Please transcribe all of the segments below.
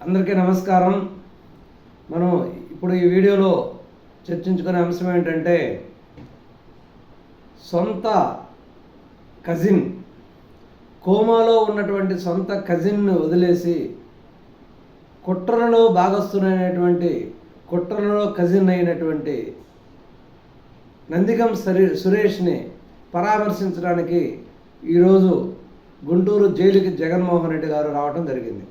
అందరికీ నమస్కారం. మనం ఇప్పుడు ఈ వీడియోలో చర్చించుకునే అంశం ఏంటంటే సొంత కజిన్ కోమాలో ఉన్నటువంటి సొంత కజిన్ను వదిలేసి కుట్రలలో భాగస్థునైనటువంటి కుట్రలలో కజిన్ అయినటువంటి నందిగం సరి సురేష్ని పరామర్శించడానికి ఈరోజు గుంటూరు జైలుకి జగన్మోహన్ రెడ్డి గారు రావడం జరిగింది.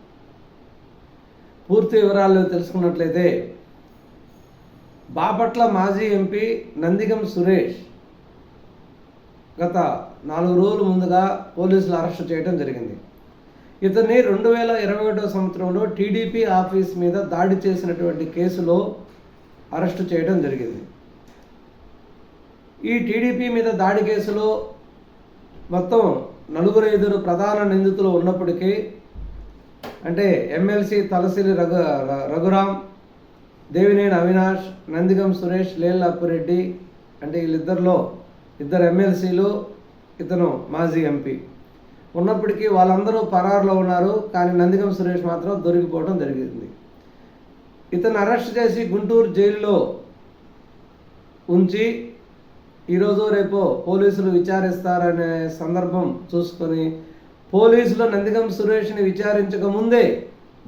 పూర్తి వివరాలు తెలుసుకున్నట్లయితే బాపట్ల మాజీ ఎంపీ నందిగం సురేష్ గత నాలుగు రోజుల ముందుగా పోలీసులు అరెస్ట్ చేయడం జరిగింది. ఇతన్ని రెండు వేల ఇరవై ఒకటో సంవత్సరంలో టీడీపీ ఆఫీస్ మీద దాడి చేసినటువంటి కేసులో అరెస్టు చేయడం జరిగింది. ఈ టీడీపీ మీద దాడి కేసులో మొత్తం నలుగురు ఐదుగురు ప్రధాన నిందితులు ఉన్నప్పటికీ అంటే ఎమ్మెల్సీ తలసిరి రఘు రఘురామ్ రఘురాం దేవినేని అవినాష్ నందిగం సురేష్ లేల్ అప్పురెడ్డి అంటే వీళ్ళిద్దరిలో ఇద్దరు ఎమ్మెల్సీలు ఇతను మాజీ ఎంపీ. ఉన్నప్పటికీ వాళ్ళందరూ పరారులో ఉన్నారు కానీ నందిగం సురేష్ మాత్రం దొరికిపోవడం జరిగింది. ఇతను అరెస్ట్ చేసి గుంటూరు జైలులో ఉంచి ఈరోజు రేపు పోలీసులు విచారిస్తారనే సందర్భం చూసుకొని పోలీసులు నందిగం సురేష్ని విచారించక ముందే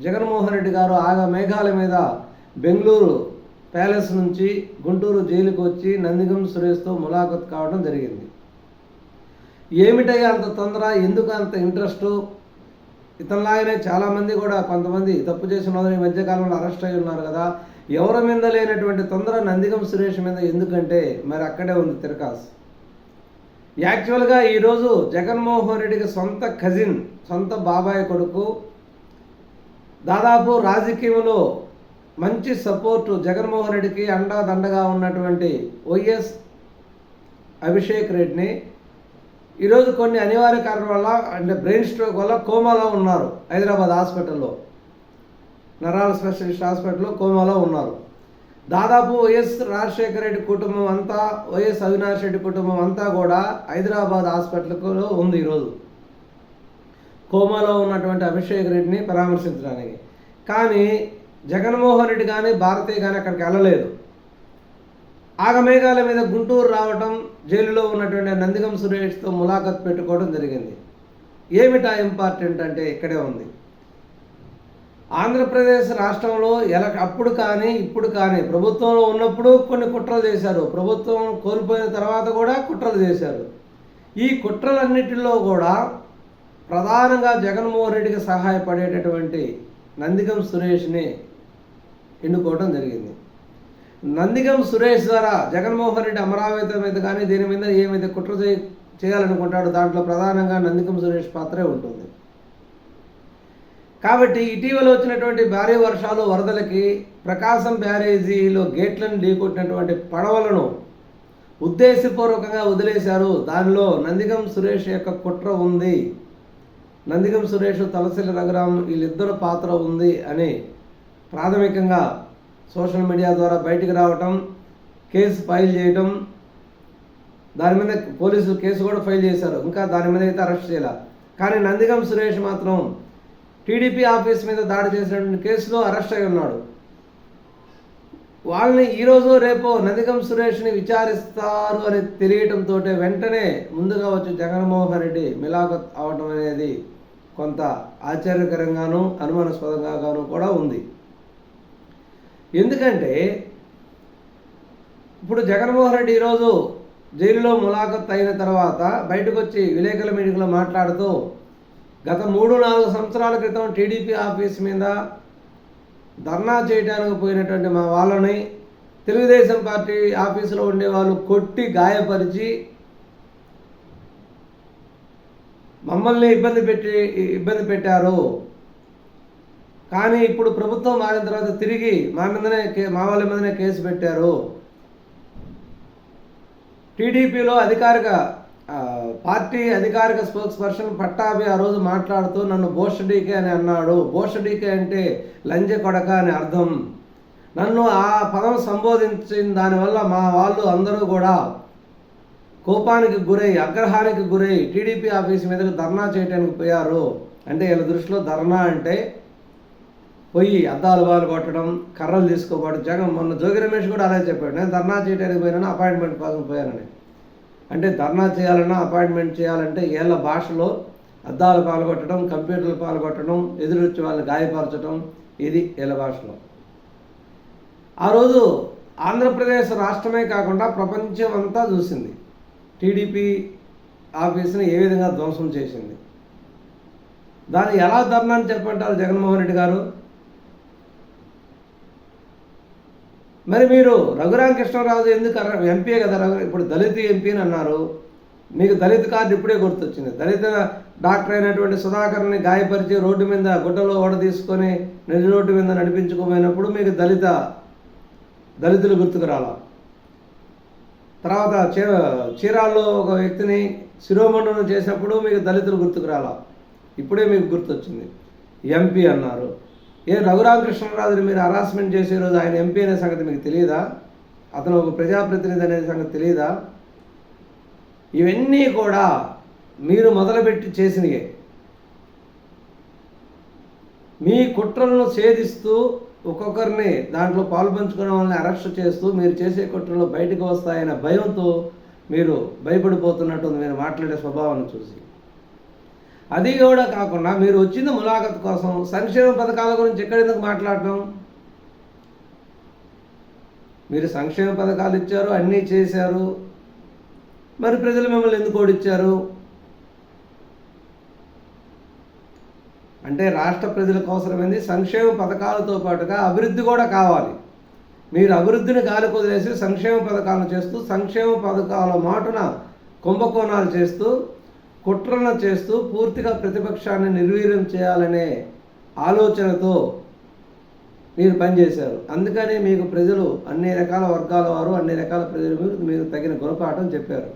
జగన్మోహన్ రెడ్డి గారు ఆగా మేఘాల మీద బెంగళూరు ప్యాలెస్ నుంచి గుంటూరు జైలుకు వచ్చి నందిగం సురేష్తో ములాఖత్ కావడం జరిగింది. ఏమిటయ్యా అంత తొందర? ఎందుకు అంత ఇంట్రెస్ట్? ఇతనిలాగానే చాలామంది కూడా కొంతమంది తప్పు చేసిన వాళ్ళు ఈ మధ్యకాలంలో అరెస్ట్ అయి ఉన్నారు కదా. ఎవరి మీద లేనటువంటి తొందర నందిగం సురేష్ మీద ఎందుకంటే మరి అక్కడే ఉంది తిరకాస్. యాక్చువల్గా ఈరోజు జగన్మోహన్ రెడ్డికి సొంత కజిన్ సొంత బాబాయ్ కొడుకు దాదాపు రాజకీయంలో మంచి సపోర్టు జగన్మోహన్ రెడ్డికి అండా దండగా ఉన్నటువంటి వైఎస్ అభిషేక్ రెడ్డిని. ఈరోజు కొన్ని అనివార్య కారణాల వల్ల అంటే బ్రెయిన్ స్ట్రోక్ వల్ల కోమాలో ఉన్నారు హైదరాబాద్ హాస్పిటల్లో. నరాల స్పెషలిస్ట్ హాస్పిటల్లో కోమాలో ఉన్నారు. దాదాపు వైఎస్ రాజశేఖర రెడ్డి కుటుంబం అంతా వైఎస్ అవినాష్ రెడ్డి కుటుంబం అంతా కూడా హైదరాబాద్ హాస్పిటల్లో ఉంది ఈరోజు. కోమాలో ఉన్నటువంటి అభిషేక్ రెడ్డిని పరామర్శించడానికి. కానీ జగన్మోహన్ రెడ్డి కానీ భారతీయ కానీ అక్కడికి వెళ్ళలేదు. ఆగమేఘాల మీద గుంటూరు రావటం జైలులో ఉన్నటువంటి నందిగం సురేష్తో ములాఖత్ పెట్టుకోవడం జరిగింది. ఏమిటా ఇంపార్టెంట్ అంటే ఇక్కడే ఉంది. ఆంధ్రప్రదేశ్ రాష్ట్రంలో ఎలా అప్పుడు కానీ ఇప్పుడు కానీ ప్రభుత్వంలో ఉన్నప్పుడు కొన్ని కుట్రలు చేశారు. ప్రభుత్వం కోల్పోయిన తర్వాత కూడా కుట్రలు చేశారు. ఈ కుట్రలన్నిటిలో కూడా ప్రధానంగా జగన్మోహన్ రెడ్డికి సహాయపడేటటువంటి నందిగం సురేష్ని ఎన్నుకోవడం జరిగింది. నందిగం సురేష్ ద్వారా జగన్మోహన్ రెడ్డి అమరావతి మీద కానీ దీని మీద ఏమైతే కుట్ర చేయాలనుకుంటాడో దాంట్లో ప్రధానంగా నందిగం సురేష్ పాత్రే ఉంటుంది. కాబట్టి ఇటీవల వచ్చినటువంటి భారీ వర్షాలు వరదలకి ప్రకాశం బ్యారేజీలో గేట్లను ఢీకొట్టినటువంటి పడవలను ఉద్దేశపూర్వకంగా వదిలేశారు. దానిలో నందిగం సురేష్ యొక్క కుట్ర ఉంది. నందిగం సురేష్ తలసిల్లి రఘురాం వీళ్ళిద్దరు పాత్ర ఉంది అని ప్రాథమికంగా సోషల్ మీడియా ద్వారా బయటికి రావటం కేసు ఫైల్ చేయటం దాని మీద పోలీసులు కేసు కూడా ఫైల్ చేశారు. ఇంకా దాని మీద అయితే అరెస్ట్ చేయాలి. కానీ నందిగం సురేష్ మాత్రం టీడీపీ ఆఫీస్ మీద దాడి చేసినటువంటి కేసులో అరెస్ట్ అయి ఉన్నాడు. వాళ్ళని ఈరోజు రేపో నందిగం సురేష్ని విచారిస్తారు అని తెలియటంతో వెంటనే ముందుగా వచ్చి జగన్మోహన్ రెడ్డి మిలాఖత్ అవడం అనేది కొంత ఆశ్చర్యకరంగాను అనుమానాస్పదంగాను కూడా ఉంది. ఎందుకంటే ఇప్పుడు జగన్మోహన్ రెడ్డి ఈరోజు జైలులో ములాఖత్ అయిన తర్వాత బయటకు వచ్చి విలేకరుల మీటింగ్లో మాట్లాడుతూ గత మూడు నాలుగు సంవత్సరాల క్రితం టీడీపీ ఆఫీస్ మీద ధర్నా చేయడానికి పోయినటువంటి మా వాళ్ళని తెలుగుదేశం పార్టీ ఆఫీసులో ఉండే వాళ్ళు కొట్టి గాయపరిచి మమ్మల్ని ఇబ్బంది పెట్టి ఇబ్బంది పెట్టారు. కానీ ఇప్పుడు ప్రభుత్వం మారిన తర్వాత తిరిగి మా మీదనే కే- మా వాళ్ళ మీదనే కేసు పెట్టారు. టీడీపీలో అధికారిక పార్టీ అధికారిక స్పోక్స్ పర్సన్ పట్టాభి ఆ రోజు మాట్లాడుతూ నన్ను బోషడీకే అని అన్నాడు. బోషడీకే అంటే లంజ కొడక అని అర్థం. నన్ను ఆ పదం సంబోధించిన దానివల్ల మా వాళ్ళు అందరూ కూడా కోపానికి గురై అగ్రహానికి గురై టీడీపీ ఆఫీస్ మీదకి ధర్నా చేయడానికి పోయారు. అంటే వీళ్ళ దృష్టిలో ధర్నా అంటే పోయి అద్దాలు బాలు కొట్టడం కర్రలు తీసుకోపోవడం జగన్ మొన్న జోగి రమేష్ కూడా అలాగే చెప్పాడు. నేను ధర్నా చేయడానికి పోయినాను అపాయింట్మెంట్ కోసం పోయానని. అంటే ధర్నా చేయాలన్నా అపాయింట్మెంట్ చేయాలంటే ఏళ్ళ భాషలో అద్దాలు పాల్గొట్టడం కంప్యూటర్లు పాల్గొట్టడం ఎదురొచ్చి వాళ్ళని గాయపరచడం ఇది ఏళ్ళ భాషలో. ఆ రోజు ఆంధ్రప్రదేశ్ రాష్ట్రమే కాకుండా ప్రపంచం అంతా చూసింది. టీడీపీ ఆఫీస్ని ఏ విధంగా ధ్వంసం చేసింది? దాన్ని ఎలా ధర్నా అని చెప్పంటారు జగన్మోహన్ రెడ్డి గారు? మరి మీరు రఘురామకృష్ణరాజు ఎందుకు అర్ర- ఎంపీ కదా రఘు ఇప్పుడు దళిత ఎంపీ అని అన్నారు. మీకు దళిత కార్డు ఇప్పుడే గుర్తొచ్చింది. దళిత డాక్టర్ అయినటువంటి సుధాకర్ని గాయపరిచి రోడ్డు మీద గుడ్డలో ఓడ తీసుకొని నడి రోడ్డు మీద నడిపించుకోమైనప్పుడు మీకు దళిత దళితులు గుర్తుకు రాలా? తర్వాత చీ చీరాల్లో ఒక వ్యక్తిని శిరోమండనం చేసినప్పుడు మీకు దళితులు గుర్తుకు రాలా? ఇప్పుడే మీకు గుర్తొచ్చింది. ఎంపీ అన్నారు. ఏ రఘురామకృష్ణరాజుని మీరు హరాస్మెంట్ చేసే రోజు ఆయన ఎంపీ అనే సంగతి మీకు తెలియదా? అతను ఒక ప్రజాప్రతినిధి అనే సంగతి తెలియదా? ఇవన్నీ కూడా మీరు మొదలుపెట్టి చేసినవే మీ కుట్రలను ఛేదిస్తూ ఒక్కొక్కరిని దాంట్లో పాల్పంచుకునే వాళ్ళని అరెస్ట్ చేస్తూ మీరు చేసే కుట్రలు బయటకు వస్తాయన్న భయంతో మీరు భయపడిపోతున్నట్టుంది మీరు మాట్లాడే స్వభావాన్ని చూసి. అది కూడా కాకుండా మీరు వచ్చింది ములాఖత్ కోసం సంక్షేమ పథకాల గురించి ఎక్కడెందుకు మాట్లాడటం? మీరు సంక్షేమ పథకాలు ఇచ్చారు అన్నీ చేశారు. మరి ప్రజలు మిమ్మల్ని ఎందుకు ఓడిచ్చారు అంటే రాష్ట్ర ప్రజలకు అవసరమైంది సంక్షేమ పథకాలతో పాటుగా అభివృద్ధి కూడా కావాలి. మీరు అభివృద్ధిని గాలి కుదిలేసి సంక్షేమ పథకాలను చేస్తూ సంక్షేమ పథకాల మాటున కుంభకోణాలు చేస్తూ కుట్రలను చేస్తూ పూర్తిగా ప్రతిపక్షాన్ని నిర్వీర్యం చేయాలనే ఆలోచనతో మీరు పనిచేశారు. అందుకని మీకు ప్రజలు అన్ని రకాల వర్గాల వారు అన్ని రకాల ప్రజలు మీరు మీరు తగిన గుణపాఠం చెప్పారు.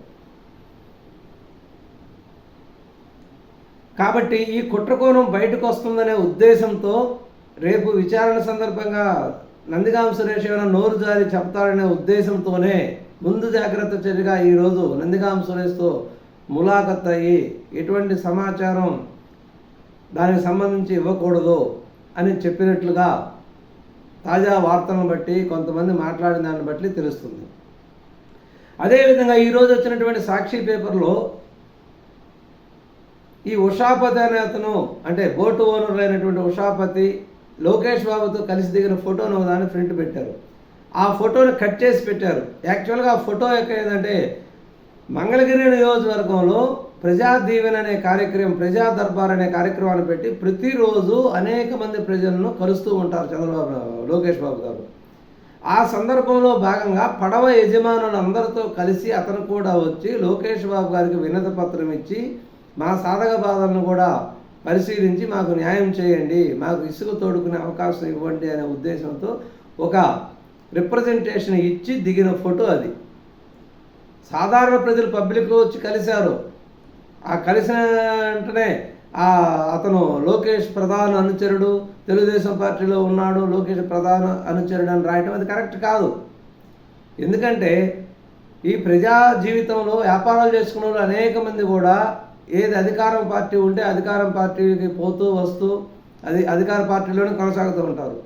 కాబట్టి ఈ కుట్రకోణం బయటకు వస్తుందనే ఉద్దేశంతో రేపు విచారణ సందర్భంగా నందిగాం సురేష్ ఏమైనా నోరు జారి చెప్తాడనే ఉద్దేశంతోనే ముందు జాగ్రత్త చర్యగా ఈరోజు నందిగాం సురేష్తో ములాఖత్ అయ్యి ఎటువంటి సమాచారం దానికి సంబంధించి ఇవ్వకూడదు అని చెప్పినట్లుగా తాజా వార్తలను బట్టి కొంతమంది మాట్లాడిన దాన్ని బట్టి తెలుస్తుంది. అదేవిధంగా ఈరోజు వచ్చినటువంటి సాక్షి పేపర్లో ఈ ఉషాపతి అనే అతను అంటే బోటు ఓనర్ అయినటువంటి ఉషాపతి లోకేష్ బాబుతో కలిసి దిగిన ఫోటోను దాన్ని ప్రింట్ పెట్టారు. ఆ ఫోటోని కట్ చేసి పెట్టారు. యాక్చువల్గా ఆ ఫోటో యొక్క ఏంటంటే మంగళగిరి నియోజకవర్గంలో ప్రజా దీవెన అనే కార్యక్రమం ప్రజా దర్బార్ అనే కార్యక్రమాన్ని పెట్టి ప్రతిరోజు అనేక మంది ప్రజలను కలుస్తూ ఉంటారు చంద్రబాబు లోకేష్ బాబు గారు. ఆ సందర్భంలో భాగంగా పడవ యజమానులు అందరితో కలిసి అతను కూడా వచ్చి లోకేష్ బాబు గారికి వినతి పత్రం ఇచ్చి మా సాధక బాధలను కూడా పరిశీలించి మాకు న్యాయం చేయండి మాకు ఇసుక తోడుకునే అవకాశం ఇవ్వండి అనే ఉద్దేశంతో ఒక రిప్రజెంటేషన్ ఇచ్చి దిగిన ఫోటో అది. సాధారణ ప్రజలు పబ్లిక్ వచ్చి కలిశారు. ఆ కలిసిన వెంటనే ఆ అతను లోకేష్ ప్రధాన అనుచరుడు తెలుగుదేశం పార్టీలో ఉన్నాడు లోకేష్ ప్రధాన అనుచరుడు అని రాయటం అది కరెక్ట్ కాదు. ఎందుకంటే ఈ ప్రజా జీవితంలో వ్యాపారాలు చేసుకున్న వాళ్ళు అనేక మంది కూడా ఏది అధికారం పార్టీ ఉంటే అధికారం పార్టీకి పోతూ వస్తూ అది అధికార పార్టీలోనే కొనసాగుతూ ఉంటారు.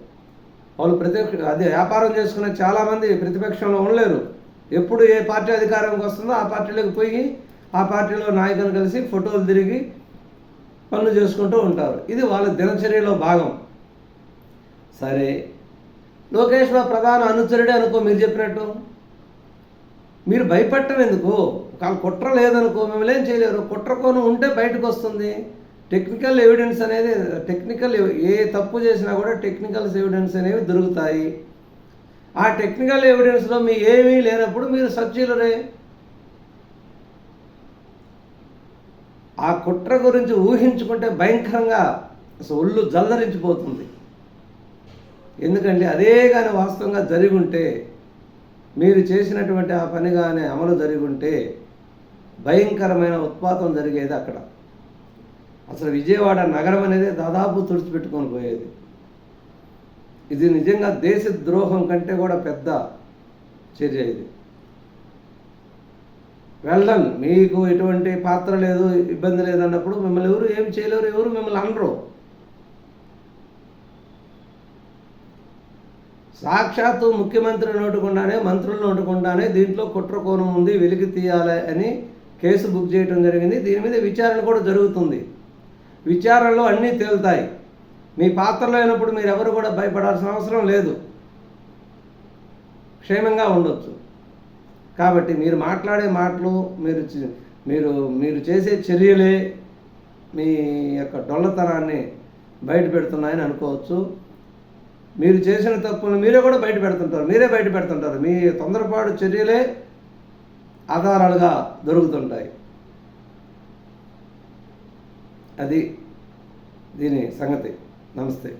వాళ్ళు ప్రతిపక్ష అదే వ్యాపారం చేసుకునే చాలామంది ప్రతిపక్షంలో ఉండలేరు. ఎప్పుడు ఏ పార్టీ అధికారంకి వస్తుందో ఆ పార్టీలోకి పోయి ఆ పార్టీలో నాయకులు కలిసి ఫోటోలు తిరిగి పనులు చేసుకుంటూ ఉంటారు. ఇది వాళ్ళ దినచర్యలో భాగం. సరే లోకేష్ మా ప్రధాన అనుచరుడే అనుకో మీరు చెప్పినట్టు. మీరు భయపెట్టం ఎందుకు? ఒకవేళ కుట్ర లేదనుకో మిమ్మల్ని ఏం చేయలేరు. కుట్ర కోణం ఉంటే బయటకు వస్తుంది. టెక్నికల్ ఎవిడెన్స్ అనేది టెక్నికల్ ఏ తప్పు చేసినా కూడా టెక్నికల్ ఎవిడెన్స్ అనేవి దొరుకుతాయి. ఆ టెక్నికల్ ఎవిడెన్స్లో మీ ఏమీ లేనప్పుడు మీరు సబ్జీలరే ఆ కుట్ర గురించి ఊహించుకుంటే భయంకరంగా అసలు ఒళ్ళు జల్లరించిపోతుంది ఎందుకంటే అదే కానీ వాస్తవంగా జరిగి ఉంటే మీరు చేసినటువంటి ఆ పని కానీ అమలు జరిగి ఉంటే భయంకరమైన ఉత్పాతం జరిగేది అక్కడ. అసలు విజయవాడ నగరం అనేది దాదాపు తుడిచిపెట్టుకొని పోయేది. ఇది నిజంగా దేశ ద్రోహం కంటే కూడా పెద్ద చర్య ఇది. వెళ్ళడం మీకు ఎటువంటి పాత్ర లేదు ఇబ్బంది లేదు అన్నప్పుడు మిమ్మల్ని ఎవరు ఏం చేయలేరు ఎవరు మిమ్మల్ని అనరు. సాక్షాత్తు ముఖ్యమంత్రి నోటుకుండానే మంత్రులు నోటుకుండానే దీంట్లో కుట్ర కోణం ఉంది వెలికి తీయాలి అని కేసు బుక్ చేయడం జరిగింది. దీని మీద విచారణ కూడా జరుగుతుంది. విచారణలో అన్నీ తేలుతాయి. మీ పాత్రలో అయినప్పుడు మీరు ఎవరు కూడా భయపడాల్సిన అవసరం లేదు. క్షేమంగా ఉండొచ్చు. కాబట్టి మీరు మాట్లాడే మాటలు మీరు మీరు మీరు చేసే చర్యలే మీ యొక్క డొల్లతనాన్ని బయట పెడుతున్నాయని అనుకోవచ్చు. మీరు చేసిన తప్పులు మీరే కూడా బయట పెడుతుంటారు. మీరే బయట పెడుతుంటారు. మీ తొందరపాటు చర్యలే ఆధారాలుగా దొరుకుతుంటాయి. అది దీని సంగతి. నమస్తే.